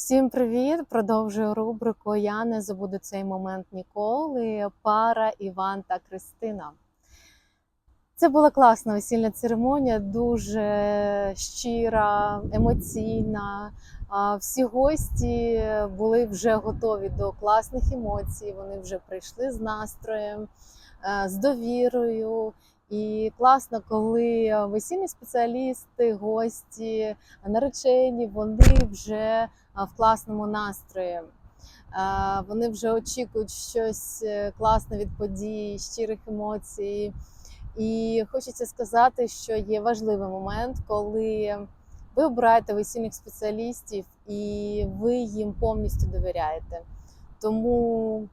Всім привіт! Продовжую рубрику Я не забуду цей момент ніколи. Пара Іван та Кристина. Це була класна весільна церемонія, дуже щира, емоційна. Всі гості були вже готові до класних емоцій. Вони вже прийшли з настроєм, е, з довірою. І класно, коли весільні спеціалісти, гості, наречені, вони вже в класному настрої. Вони вже очікують щось е, класне від подій, щирих емоцій. І хочеться сказати, що є важливий момент, коли ви обираєте весільних спеціалістів і ви їм повністю довіряєте. Тому,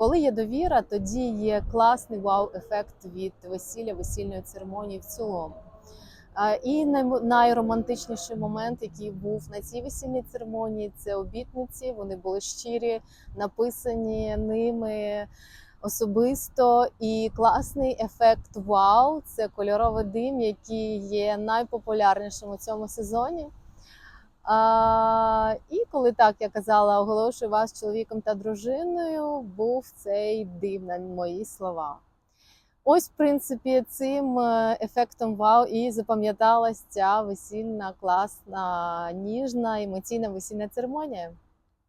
коли є довіра, тоді є класний вау-ефект від весілля, весільної церемонії в цілому. І найромантичніший момент, який був на цій весільній церемонії, це обітниці. Вони були щирі, написані ними особисто. І класний ефект вау це кольоровий дим, який є найпопулярнішим у цьому сезоні. Коли так я казала, оголошую вас чоловіком та дружиною, був цей дим на мої слова. Ось, в принципі, цим е, ефектом вау і запам'яталась ця весільна, класна, ніжна, емоційна весільна церемонія.